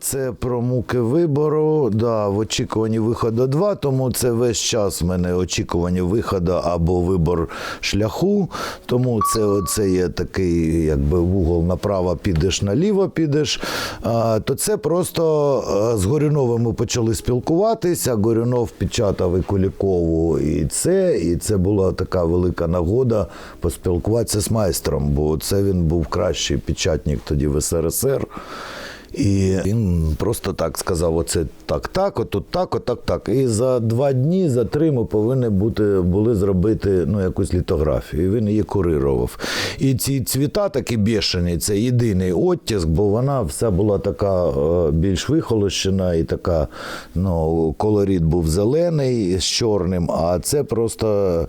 Це про муки вибору. Да, в очікуванні виходу 2, тому це весь час в мене очікування виходу або вибор шляху. Тому це, це є такий, якби вугол направо підеш, наліво підеш. А, то це просто з Горюновим ми почали спілкуватися. Горюнов печатав і Кулікову, і це. І це була така велика нагода поспілкуватися з майстром, бо це він був кращий печатник тоді в СРСР. І він просто так сказав: оце так, так, отут так, отак, так. І за два дні, за три ми повинні бути, були зробити ну, якусь літографію. І він її курирував. І ці цвіта такі бішені, це єдиний оттиск, бо вона вся була така е, більш вихолощена і така, ну, колорит був зелений з чорним, а це просто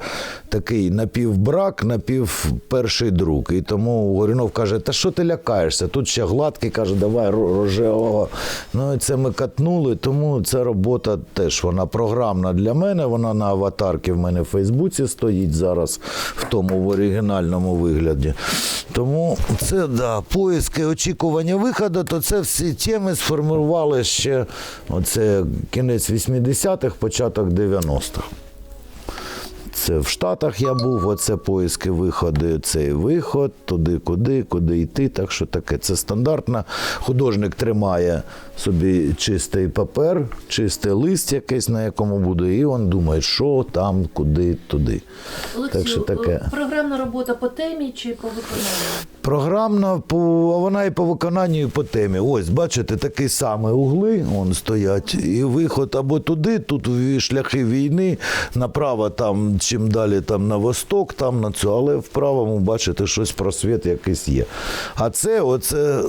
такий напівбрак, напів перший друг. І тому Горюнов каже: Та що ти лякаєшся? Тут ще гладкий каже, давай рожевого. Ну і це ми катнули, тому ця робота теж вона програмна для мене. Вона на аватарці в мене в Фейсбуці стоїть зараз, в тому в оригінальному вигляді. Тому це да, поиски, очікування виходу, то це всі теми сформували ще оце кінець 80-х, початок 90-х. Це в Штатах я був, оце поиски виходи, цей виход, туди, куди, куди йти. Так що таке. Це стандартно. Художник тримає собі чистий папер, чистий лист якийсь, на якому буде, і він думає, що там, куди, туди. Олексію, Так що таке. е, програмна робота по темі чи по виконанню? Програмна, по, вона і по виконанню, і по темі. Ось, бачите, такі самі угли вон стоять, і виход або туди, тут шляхи війни, направо там, чим далі там на восток, там на цю, але в правому, бачите, щось просвіт якийсь є. А це, оце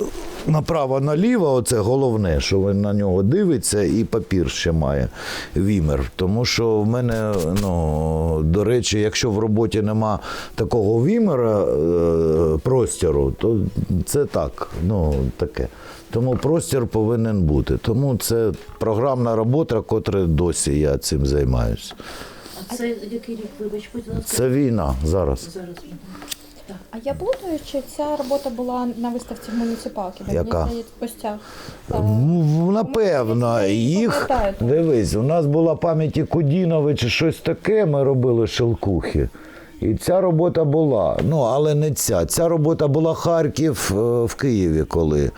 направо наліво, оце головне, що ви на нього дивиться, і папір ще має вімер. Тому що в мене, ну, до речі, якщо в роботі нема такого вімера е, простору, то це так, ну таке. Тому простір повинен бути. Тому це програмна робота, котра досі я цим займаюся. Це який рік, вибач, будь ласка? Це війна зараз. Зараз. А я плутаю, чи ця робота була на виставці в муніципалки? Бо Яка? Мені здається, постяг. Ну, Напевно, їх пам'ятаю. дивись, у нас була пам'яті Кудінови чи щось таке. Ми робили шелкухи. І ця робота була. Ну, але не ця. Ця робота була Харків е, в Києві, коли.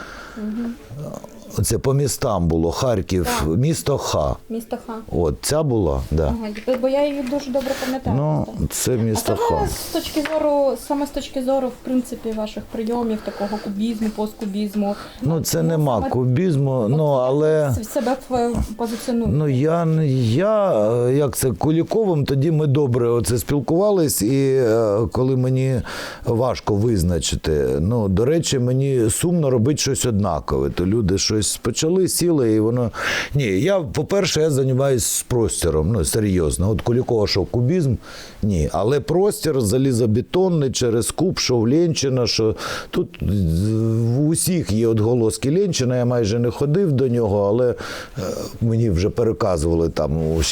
Це по містам було. Харків, місто Х. Місто Ха. От ця була, да. Ага, бо я її дуже добре пам'ятаю. Ну, це а місто саме Х. з точки зору, саме з точки зору, в принципі, ваших прийомів, такого кубізму, посткубізму. Ну, це нема саме кубізму, ну але. себе в- позиціонуєте. Ну я я е, як це Куліковим, тоді ми добре оце спілкувались, і е, коли мені важко визначити. Ну до речі, мені сумно робити щось однакове. То люди щось почали, сіли, і воно ні. Я по-перше, я займаюся простіром. Ну серйозно. От Кулікова, що кубізм, ні. Але простір залізобетонний через куб, що в Ленчина, що тут в усіх є отголоски Ленчина. Я майже не ходив до нього, але е, мені вже переказували там у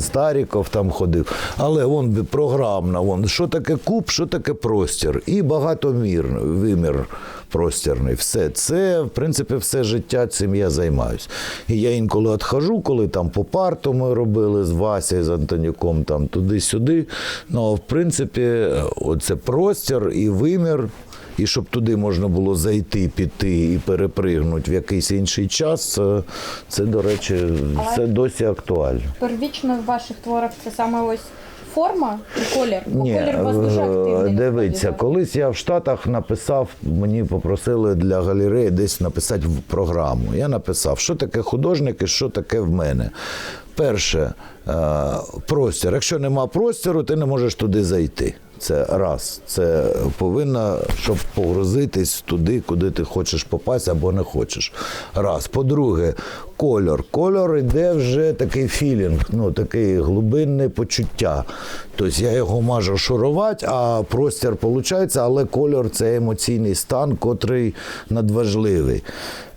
Старіков там ходив. Але вон програмна, вон, що таке куб, що таке простір. І багатомір, вимір простірний. Все це, в принципі, все життя цим я займаюсь. І я інколи відхожу, коли там по парту ми робили з Васею, з Антонюком, там туди-сюди. Ну, в принципі, оце простір і вимір. І щоб туди можна було зайти, піти і перепригнути в якийсь інший час, це, це до речі, це досі актуально. Первічно в ваших творах це саме ось форма і колір. Бо Ні, колір у вас дуже е, активний. дивіться, насправді, колись я в Штатах написав, мені попросили для галереї десь написати в програму. Я написав, що таке художник і що таке в мене. Перше, е, простір. Якщо нема простору, ти не можеш туди зайти. Це раз. Це повинно, щоб погрузитись туди, куди ти хочеш попасти або не хочеш. Раз. По-друге, кольор. Кольор іде вже такий філінг, ну такий глибинне почуття. Тобто я його можу шурувати, а простір виходить, але кольор це емоційний стан, котрий надважливий.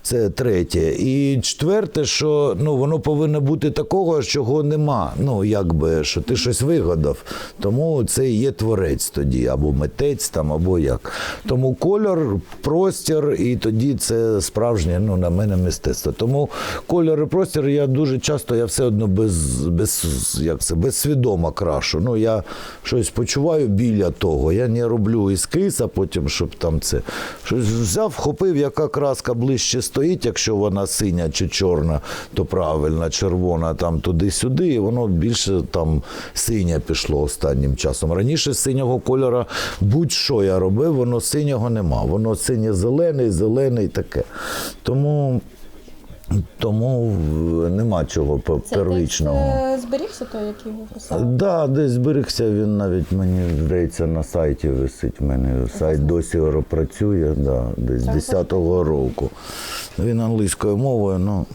Це третє. І четверте, що ну, воно повинно бути такого, чого нема. Ну, якби, що ти щось вигадав. Тому це і є творець тоді, або митець там, або як. Тому кольор, простір, і тоді це справжнє, ну, на мене мистецтво. Тому кольор і простір я дуже часто, я все одно без, без, як це, безсвідомо крашу. Ну, я щось почуваю біля того. Я не роблю ескіз, а потім, щоб там це щось взяв, вхопив, яка краска ближче стоїть, якщо вона синя чи чорна, то правильно, червона там туди-сюди, і воно більше там синє пішло останнім часом. Раніше синього кольора будь-що я робив, воно синього нема. Воно синє-зелений, зелений таке. Тому. Тому нема чого Це первичного. текст е, зберігся той, який ви писали? Да, десь зберігся він навіть мені здається на сайті висить. У мене сайт досі працює, да, десь 10-го року. Він англійською мовою, ну